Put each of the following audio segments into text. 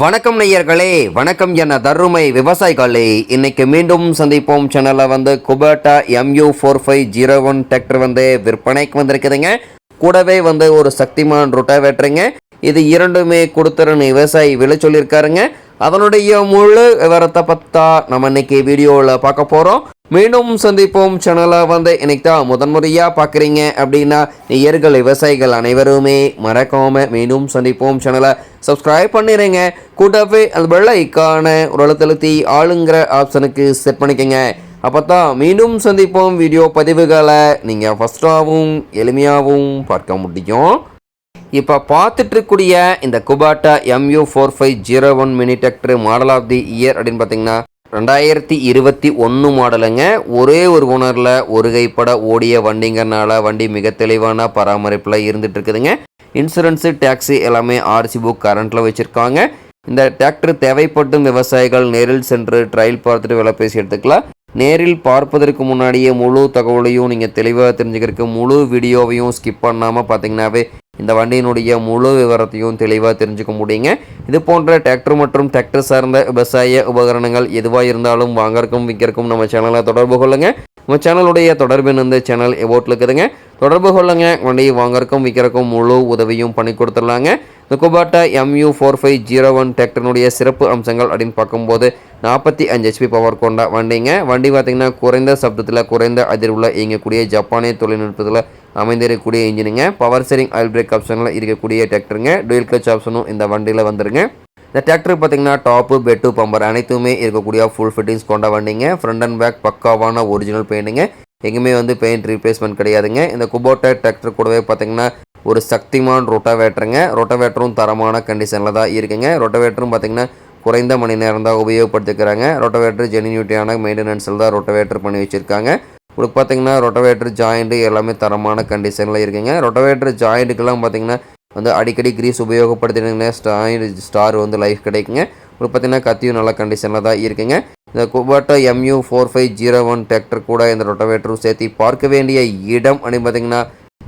வணக்கம் நேயர்களே வணக்கம் என தருமை விவசாயிகளே. இன்னைக்கு மீண்டும் சந்திப்போம். சேனலில் வந்து Kubota MU four five zero one tractor வந்து விற்பனைக்கு வந்திருக்குதுங்க. கூடவே வந்து ஒரு சக்திமான் ரொட்டாவேட்டருங்க இது இரண்டுமே கொடுத்துருன்னு விவசாயி விலை சொல்லியிருக்காருங்க. அதனுடைய முழு விவரத்தை பற்றா நம்ம இன்னைக்கு வீடியோவில் பார்க்க போகிறோம் மீண்டும் சந்திப்போம். சேனலை வந்து இன்னைக்கு தான் முதன்முறையாக பார்க்குறீங்க அப்படின்னா நேயர்கள் விவசாயிகள் அனைவருமே மறக்காமல் மீண்டும் சந்திப்போம். சேனலை சப்ஸ்கிரைப் பண்ணிடுங்க கூட்டவே அந்த வெள்ள ஐக்கான ஒரு அழுத்தழுத்தி ஆளுங்கிற ஆப்ஷனுக்கு செட் பண்ணிக்கோங்க. அப்போ தான் மீண்டும் சந்திப்போம். வீடியோ பதிவுகளை நீங்கள் ஃபஸ்ட்டாகவும் எளிமையாகவும் பார்க்க முடியும். இப்போ பார்த்துட்ருக்கூடிய இந்த Kubota MU four five zero one mini tractor model of the year அப்படின்னு பார்த்தீங்கன்னா ரெண்டாயிரத்தி இருபத்தி ஒன்று மாடலுங்க. ஒரே ஒரு ஓனரில் ஒரு கைப்பட ஓடிய வண்டிங்கிறனால வண்டி மிக தெளிவான பராமரிப்பில் இருந்துட்டு இருக்குதுங்க இன்சூரன்ஸு டேக்ஸி எல்லாமே ஆர்சி புக் கரண்ட்டில் வச்சுருக்காங்க. இந்த டிராக்டர் தேவைப்பட்டும் விவசாயிகள் நேரில் சென்று ட்ரையல் பார்த்துட்டு விலை பேசி எடுத்துக்கலாம். நேரில் பார்ப்பதற்கு முன்னாடியே முழு தகவலையும் நீங்கள் தெளிவாக தெரிஞ்சுக்கிறதுக்கு முழு வீடியோவையும் ஸ்கிப் பண்ணாமல் பார்த்தீங்கன்னாவே இந்த வண்டியினுடைய முழு விவரத்தையும் தெளிவாக தெரிஞ்சுக்க முடியுங்க. இது போன்ற டிராக்டர் மற்றும் டிராக்டர் சார்ந்த விவசாய உபகரணங்கள் எதுவாக இருந்தாலும் வாங்கறக்கும் விற்கிறக்கும் நம்ம சேனலை தொடர்பு கொள்ளுங்கள் நம்ம சேனலுடைய தொடர்பின் இந்த சேனல் எவோட்டில் இருக்குதுங்க. தொடர்பு கொள்ளுங்க. வண்டியை வாங்கறக்கும் விற்கிறக்கும் முழு உதவியும் பண்ணி கொடுத்துடலாங்க. இந்த Kubota MU four five zero one டிராக்டர்னுடைய சிறப்பு அம்சங்கள் அப்படின்னு பார்க்கும்போது நாற்பத்தி அஞ்சு ஹெச்பி பவர் கொண்ட வண்டிங்க. வண்டி பார்த்திங்கன்னா குறைந்த சப்தத்தில் குறைந்த அதிர்வுல இயங்கக்கூடிய ஜப்பானிய தொழில்நுட்பத்தில் அமைந்திருக்கக்கூடிய இன்ஜினுங்க. பவர் சேரிங் ஆயில் பிரேக் ஆப்ஷனில் இருக்கக்கூடிய டிராக்டருங்க டூயல் கிளச் ஆப்ஷனும் இந்த வண்டியில் வந்துருங்க. இந்த டிராக்டர் பார்த்தீங்கன்னா டாப்பு பெட்டு பம்பர் அனைத்துமே இருக்கக்கூடிய ஃபுல் ஃபிட்டிங்ஸ் கொண்ட வண்டிங்க. ஃப்ரண்ட் அண்ட் பேக் பக்காவான ஒரிஜினல் பெயிண்ட்டுங்க எங்கேயுமே வந்து பெயிண்ட் ரீப்ளேஸ்மெண்ட் கிடையாதுங்க. இந்த குபோட்டா டிராக்டர் கூடவே பார்த்தீங்கன்னா ஒரு சக்திமான் ரொட்டாவேட்டருங்க ரொட்டாவேட்டரும் தரமான கண்டிஷனில் தான் இருக்குங்க. ரொட்டாவேட்டரும் பார்த்தீங்கன்னா குறைந்த மணி நேரம் தான் உபயோகப்படுத்திக்கிறாங்க ரொட்டவேட்டர் ஜெனியூட்டியான மெயின்டெனன்ஸில் தான் ரொட்டவேட்டர் பண்ணி வச்சுருக்காங்க. உங்களுக்கு பார்த்தீங்கன்னா ரொட்டவேட்டர் ஜாயிண்ட்டு எல்லாமே தரமான கண்டிஷனில் இருக்குங்க. ரொட்டவேட்டர் ஜாயிண்ட்டுக்கெல்லாம் பார்த்தீங்கன்னா வந்து அடிக்கடி கிரீஸ் உபயோகப்படுத்தினீங்கன்னா ஸ்டார் ஸ்டார் வந்து லைஃப் கிடைக்குங்க. உங்களுக்கு பார்த்தீங்கன்னா கத்தியும் நல்ல கண்டிஷனில் தான் இருக்குங்க. இந்த Kubota MU four five zero one tractor கூட இந்த ரொட்டவேட்டரும் சேர்த்து பார்க்க வேண்டிய இடம் அப்படின்னு பார்த்தீங்கன்னா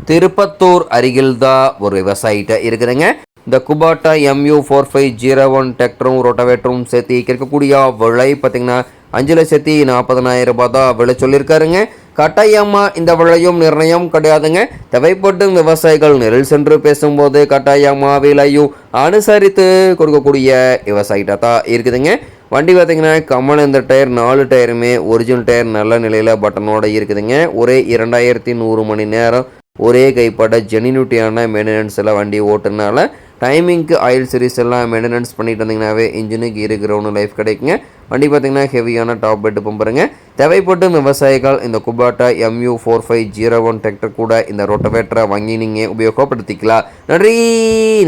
திருப்பத்தூர் அருகில் தான் ஒரு விவசாயிட்ட இருக்குதுங்க. இந்த Kubota MU four five zero one டிராக்டரும் ரொட்டவேட்டரும் சேர்த்து கேட்கக்கூடிய விலை பார்த்தீங்கன்னா அஞ்சு லட்சத்தி நாற்பதனாயிரம் ரூபாய் தான் விலை சொல்லியிருக்காருங்க. கட்டாயமாக இந்த விலையும் நிர்ணயம் கிடையாதுங்க. தேவைப்படும் விவசாயிகள் நெல் சென்று பேசும்போது கட்டாயமாக விலையும் அனுசரித்து கொடுக்கக்கூடிய விவசாயிகிட்ட தான் இருக்குதுங்க. வண்டி பார்த்தீங்கன்னா கமல் இந்த டயர் நாலு டயருமே ஒரிஜினல் டயர் நல்ல நிலையில் பட்டனோட இருக்குதுங்க. ஒரே இரண்டாயிரத்தி நூறு மணி நேரம் ஒரே கைப்பட ஜெனினியூட்டியான மெயின்டெனன்ஸில் வண்டி ஓட்டுனால டைமிங்க்கு ஆயில் சீரிஸ் எல்லாம் மெயின்டெனன்ஸ் பண்ணிட்டு வந்தீங்கன்னாவே இன்ஜினுக்கு இருக்கிற ஒன்று லைஃப் கிடைக்குங்க. வண்டி பார்த்தீங்கன்னா ஹெவியான டாப் பெட்டு பம்பருங்க தேவைப்பட்டும் விவசாயிகள் இந்த Kubota MU four five zero one tractor கூட இந்த ரொட்டவேட்டரை வாங்கி நீங்கள் உபயோகப்படுத்திக்கலாம். நன்றி!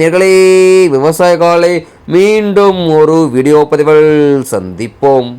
நேர்களே விவசாயிகளை மீண்டும் ஒரு வீடியோ பதிவில் சந்திப்போம்.